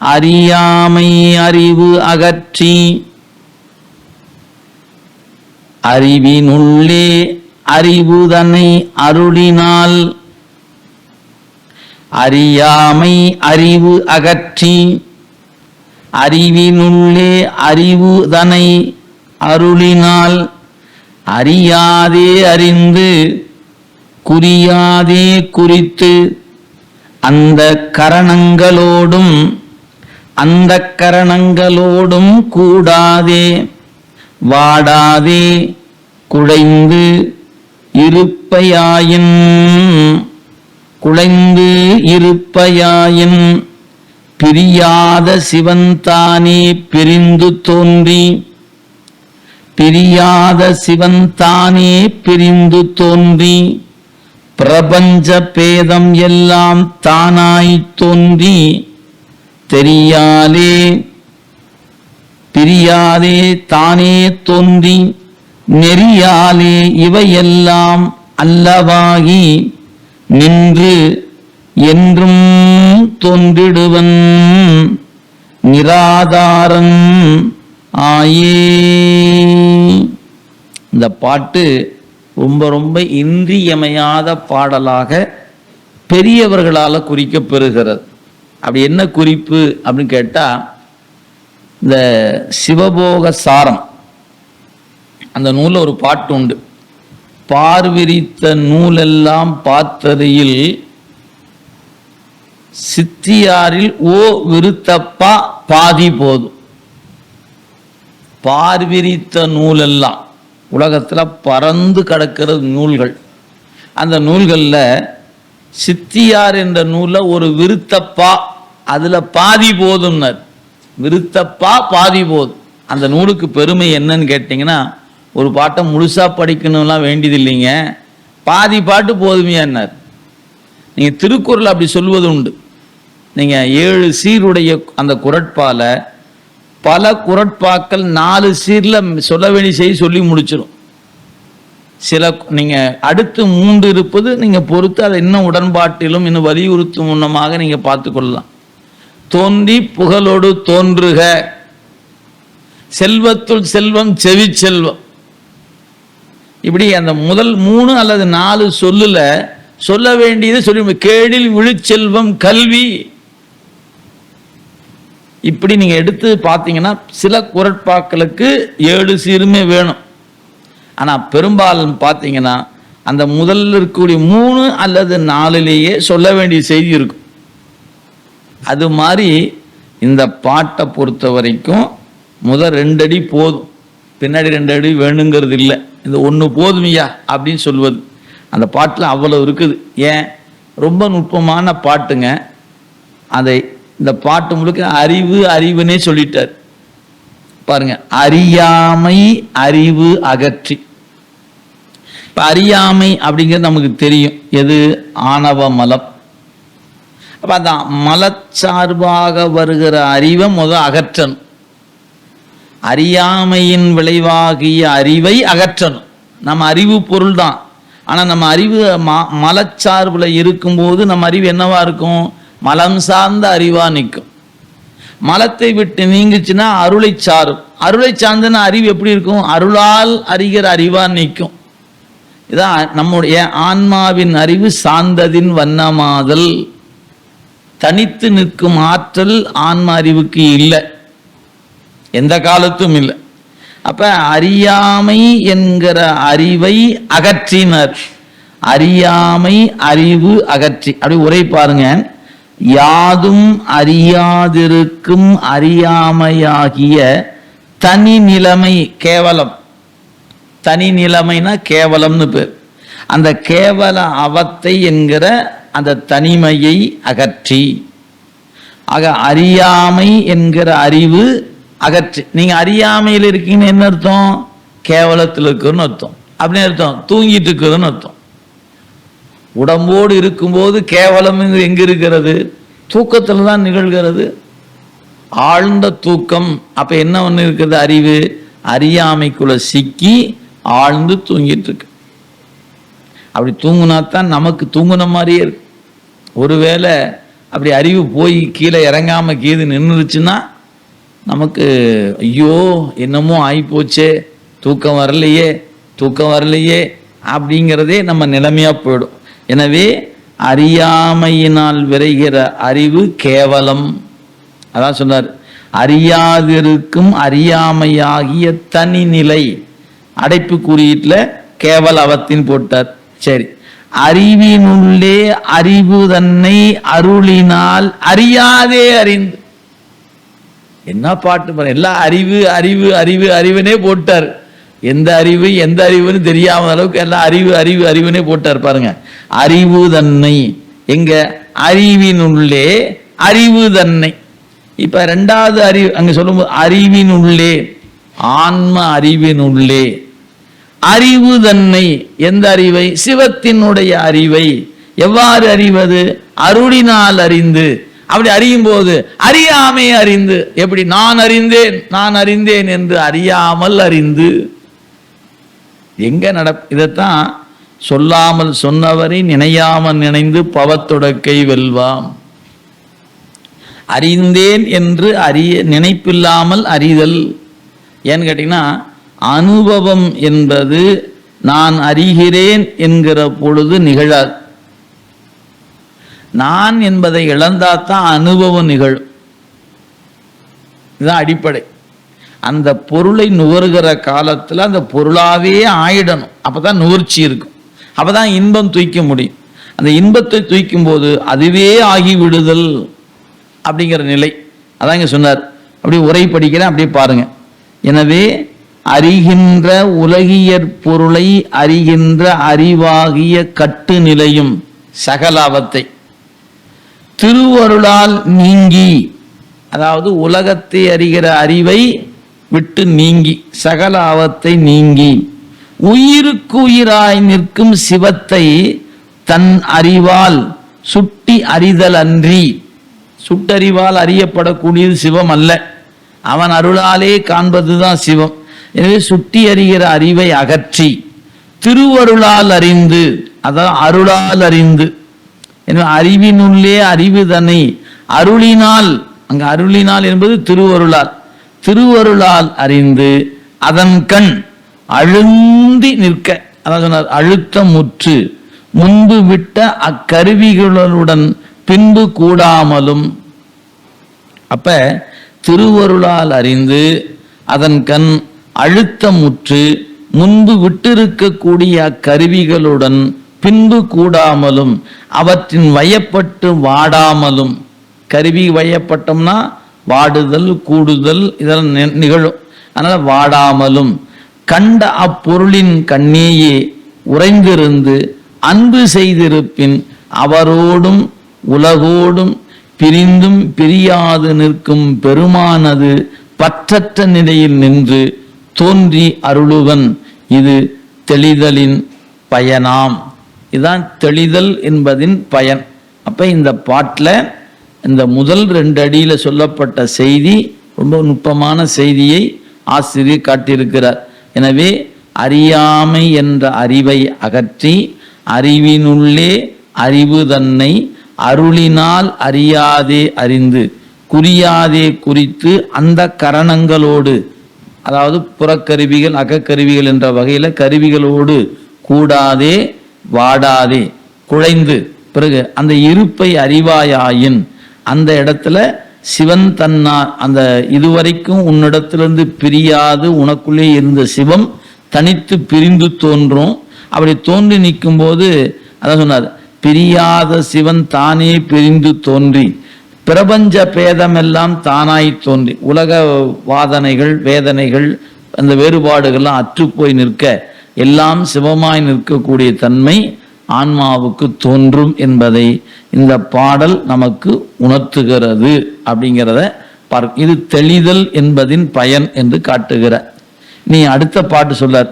அறியாமை அறிவு அகற்றி அறிவினுள்ளே அறிவுதனை அருளினால் அறியாமை அறிவு அகற்றி அறிவினுள்ளே அறிவுதனை அருளினால் அறியாதே அறிந்து குறியாதே குறித்து அந்த கரணங்களோடும் அந்த கரணங்களோடும் கூடாதே. வாடாதே. குழைந்து இருப்பையாயின். குழைந்து இருப்பையாயின். பிரியாத சிவன்தானே பிரிந்து தோன்றி. பிரியாத சிவன்தானே பிரிந்து தோன்றி. பிரபஞ்ச பேதம் எல்லாம் தானாய் தோன்றி. தெரியாலே பிரியாதே தானே தோன்றி நெறியாலே இவையெல்லாம் அல்லவாகி நின்று என்றும் தோன்றிடுவன் நிராதாரம் ஆயே. இந்த பாட்டு ரொம்ப ரொம்ப இன்றியமையாத பாடலாக பெரியவர்களால் குறிக்கப்பெறுகிறது அப்படி என்ன குறிப்பு அப்படின்னு கேட்டால் இந்த சிவபோக சாரம் அந்த நூலில் ஒரு பாட்டு உண்டு. பார்விரித்த நூலெல்லாம் பார்த்ததையில் சித்தியாரில் ஓ விருத்தப்பா பாதி போதும். பார்விரித்த நூலெல்லாம் உலகத்தில் பறந்து கிடக்கிற நூல்கள். அந்த நூல்களில் சித்தியார் என்ற நூலில் ஒரு விருத்தப்பா அதில் பாதி போதும்னர். விருத்தப்பா பாதி போதும். அந்த நூலுக்கு பெருமை என்னன்னு கேட்டிங்கன்னா ஒரு பாட்டை முழுசாக படிக்கணும்லாம் வேண்டியது இல்லைங்க பாதி பாட்டு போதுமையானார் நீங்கள் திருக்குறள் அப்படி சொல்வது உண்டு. நீங்கள் ஏழு சீருடைய அந்த குரட்பால பல குரட்பாக்கள் நாலு சீரில் சொல்ல வேண்டிய செய்தி சொல்லி முடிச்சிடும் சில நீங்கள் அடுத்து மூன்று இருப்பது நீங்கள் பொறுத்து அதை இன்னும் உடன்பாட்டிலும் இன்னும் வலியுறுத்தும் முன்னமாக நீங்கள் பார்த்துக்கொள்ளலாம். தோன்றி புகழோடு தோன்றுக. செல்வத்துள் செல்வம் செவி செல்வம். இப்படி அந்த முதல் மூணு அல்லது நாலு சொல்லுல சொல்ல வேண்டியது சொல்லி கேடில் விழுச்செல்வம் கல்வி. இப்படி நீங்க எடுத்து பார்த்தீங்கன்னா சில குரட்பாக்களுக்கு ஏழு சீருமே வேணும். ஆனா பெரும்பாலும் பார்த்தீங்கன்னா அந்த முதல்ல இருக்கக்கூடிய மூணு அல்லது நாலுலேயே சொல்ல வேண்டிய செய்தி இருக்கும். அது மாதிரி இந்த பாட்டை பொறுத்த வரைக்கும் முதல் ரெண்டு அடி போதும். பின்னாடி ரெண்டு அடி வேணுங்கிறது இல்லை இந்த ஒன்று போதுமையா அப்படின்னு சொல்வது. அந்த பாட்டில் அவ்வளோ இருக்குது. ஏன்? ரொம்ப நுட்பமான பாட்டுங்க. அதை இந்த பாட்டு முழுக்க அறிவு அறிவுனே சொல்லிட்டார். பாருங்க அறியாமை அறிவு அகற்றி. இப்போ அறியாமை அப்படிங்கிறது நமக்கு தெரியும். எது? ஆணவ மலம். அப்போ அதான் மலச்சார்பாக வருகிற அறிவை முதல் அகற்றணும். அறியாமையின் விளைவாகிய அறிவை அகற்றணும். நம்ம அறிவு பொருள் தான் ஆனால் நம்ம அறிவு ம மலச்சார்பில் இருக்கும்போது நம்ம அறிவு என்னவா இருக்கும்? மலம் சார்ந்த அறிவாக நிற்கும். மலத்தை விட்டு நீங்குச்சுன்னா அருளை சாரும். அருளை சார்ந்தன அறிவு எப்படி இருக்கும்? அருளால் அறிகிற அறிவாக நிற்கும். இதான் நம்முடைய ஆன்மாவின் அறிவு சார்ந்ததின் வண்ணமாதல் தனித்து நிற்கும் ஆற்றல் ஆன்ம அறிவுக்கு இல்லை. எந்த காலத்தும் இல்லை. அப்ப அறியாமை என்கிற அறிவை அகற்றினர். அறியாமை அறிவு அகற்றி. அப்படி உரை பாருங்க. யாதும் அறியாதிருக்கும் அறியாமையாகிய தனி நிலைமை கேவலம். தனி நிலைமைனா கேவலம்னு பேர். அந்த கேவல அவத்தை என்கிற அந்த தனிமையை அகற்றி. ஆக அறியாமை என்கிற அறிவு அகற்றி. நீங்க அறியாமையில் இருக்கீங்கன்னு என்ன அர்த்தம்? கேவலத்தில் இருக்குன்னு அர்த்தம். அப்படின்னு அர்த்தம். தூங்கிட்டு இருக்குதுன்னு அர்த்தம். உடம்போடு இருக்கும்போது கேவலம் எங்க இருக்கிறது? தூக்கத்தில் தான் நிகழ்கிறது. ஆழ்ந்த தூக்கம். அப்ப என்ன ஒண்ணு இருக்குது? அறிவு. அறியாமைக்குள்ள சிக்கி ஆழ்ந்து தூங்கிட்டு இருக்கு. அப்படி தூங்குனா தான் நமக்கு தூங்குன மாதிரியே இருக்கு. ஒருவேளை அப்படி அறிவு போய் கீழே இறங்காம கீது நின்றுச்சுன்னா நமக்கு ஐயோ என்னமோ ஆகிப்போச்சே தூக்கம் வரலையே தூக்கம் வரலையே அப்படிங்கிறதே நம்ம நிலைமையா போயிடும். எனவே அறியாமையினால் விரைகிற அறிவு கேவலம். அதான் சொன்னார். அறியாதிருக்கும் அறியாமையாகிய தனிநிலை. அடைப்பு குறியீட்டில் கேவல அவத்தின் போட்டார். சரி. அறிவினுள்ளே அறிவு தன்னை அருளினால் அறியாதே அறிந்து. என்ன பாட்டு பாரு எல்லாம் அறிவு அறிவு அறிவு அறிவுனே போட்டார். எந்த அறிவு எந்த அறிவுன்னு தெரியாத அளவுக்கு எல்லாம் அறிவு அறிவு அறிவுனே போட்டார் பாருங்க. அறிவு தன்னை எங்க? அறிவினுள்ளே அறிவு தன்னை. இப்ப ரெண்டாவது அறிவு அங்க சொல்லும்போது அறிவினுள்ளே ஆன்ம அறிவினுள்ளே. அறிவு தன்னை எந்த அறிவை? சிவத்தினுடைய அறிவை. எவ்வாறு அறிவது? அருளினால் அறிந்து. அப்படி அறியும் போது அறியாமை அறிந்து. எப்படி? நான் அறிந்தேன் நான் அறிந்தேன் என்று அறியாமல் அறிந்து. எங்க நட இதைத்தான் சொல்லாமல் சொன்னவரை நினையாமல் நினைந்து பவத்தொடக்கை வெல்வாம். அறிந்தேன் என்று அறிய நினைப்பில்லாமல் அறிதல். ஏன்னு கேட்டீங்கன்னா அனுபவம் என்பது நான் அறிகிறேன் என்கிற பொழுது நிகழாது. நான் என்பதை இழந்தாதான் அனுபவம் நிகழும். இதுதான் அடிப்படை. அந்த பொருளை நுகர்கிற காலத்தில் அந்த பொருளாவே ஆயிடணும். அப்பதான் நுகர்ச்சி இருக்கும். அப்பதான் இன்பம் தூய்க்க முடியும். அந்த இன்பத்தை தூய்க்கும் போது அதுவே ஆகி விடுதல் அப்படிங்கிற நிலை. அதான் இங்க சொன்னார். அப்படி உரை படிக்கிறேன் அப்படியே பாருங்க. எனவே அறிகின்ற உலகியற் பொருளை அறிகின்ற அறிவாகிய கட்டு நிலையும் சகலாவத்தை திருவருளால் நீங்கி அதாவது உலகத்தை அறிகிற அறிவை விட்டு நீங்கி சகல நீங்கி உயிருக்கு உயிராய் நிற்கும் சிவத்தை தன் அறிவால் சுட்டி அறிதல் அன்றி சுட்டறிவால் அறியப்படக்கூடியது சிவம் அல்ல அவன் அருளாலே காண்பதுதான் சிவம். எனவே சுட்டி அறிகிற அறிவை அகற்றி திருவருளால் அறிந்து அதான் அருளால் அறிந்து. எனவே அறிவினுள்ளே அறிவு தன்னை அருளினால் அங்கு அருளினால் என்பது திருவருளால். திருவருளால் அறிந்து அதன் கண் அழுந்தி நிற்க அதான் சொன்னார் அழுத்தமுற்று முன்பு விட்ட அக்கருவிகளுடன் பின்பு கூடாமலும். அப்ப திருவருளால் அறிந்து அதன் கண் அழுத்தமுற்று முன்பு விட்டிருக்கக்கூடிய அக்கருவிகளுடன் பின்பு கூடாமலும் அவற்றின் வயப்பட்டு வாடாமலும். கருவி வயப்பட்டோம்னா வாடுதல் கூடுதல் இதெல்லாம் நிகழும். அதனால் வாடாமலும். கண்ட அப்பொருளின் கண்ணேயே உறைந்திருந்து அன்பு செய்திருப்பின் அவரோடும் உலகோடும் பிரிந்தும் பிரியாது நிற்கும் பெருமானது பற்றற்ற நிலையில் நின்று தோன்றி அருளுவன். இது தெளிதலின் பயனாம். இதுதான் தெளிதல் என்பதின் பயன். அப்ப இந்த பாட்டில் இந்த முதல் ரெண்டு அடியில் சொல்லப்பட்ட செய்தி ரொம்ப நுட்பமான செய்தியை ஆசிரியர் காட்டியிருக்கிறார். எனவே அறியாமை என்ற அறிவை அகற்றி அறிவினுள்ளே அறிவு தன்னை அருளினால் அறியாதே அறிந்து குறியாதே குறித்து அந்த கரணங்களோடு அதாவது புறக்கருவிகள் அகக்கருவிகள் என்ற வகையில் கருவிகளோடு கூடாதே வாடாதே குழைந்து. பிறகு அந்த இருப்பை அறிவாயாயின் அந்த இடத்துல சிவன் தன்னா அந்த இதுவரைக்கும் உன்னிடத்திலிருந்து பிரியாது உனக்குள்ளே இருந்த சிவம் தனித்து பிரிந்து தோன்றும். அப்படி தோன்றி நிற்கும் போது அதான் சொன்னார் பிரியாத சிவன் தானே பிரிந்து தோன்றி. பிரபஞ்ச பேதமெல்லாம் தானாய் தோன்றி உலக வாதனைகள் வேதனைகள் அந்த வேறுபாடுகள்லாம் அற்றுப்போய் நிற்க எல்லாம் சிவமாய் நிற்கக்கூடிய தன்மை ஆன்மாவுக்கு தோன்றும் என்பதை இந்த பாடல் நமக்கு உணர்த்துகிறது அப்படிங்கிறத பார்க்க இது தெளிதல் என்பதின் பயன் என்று காட்டுகிற. நீ அடுத்த பாட்டு சொல்லார்.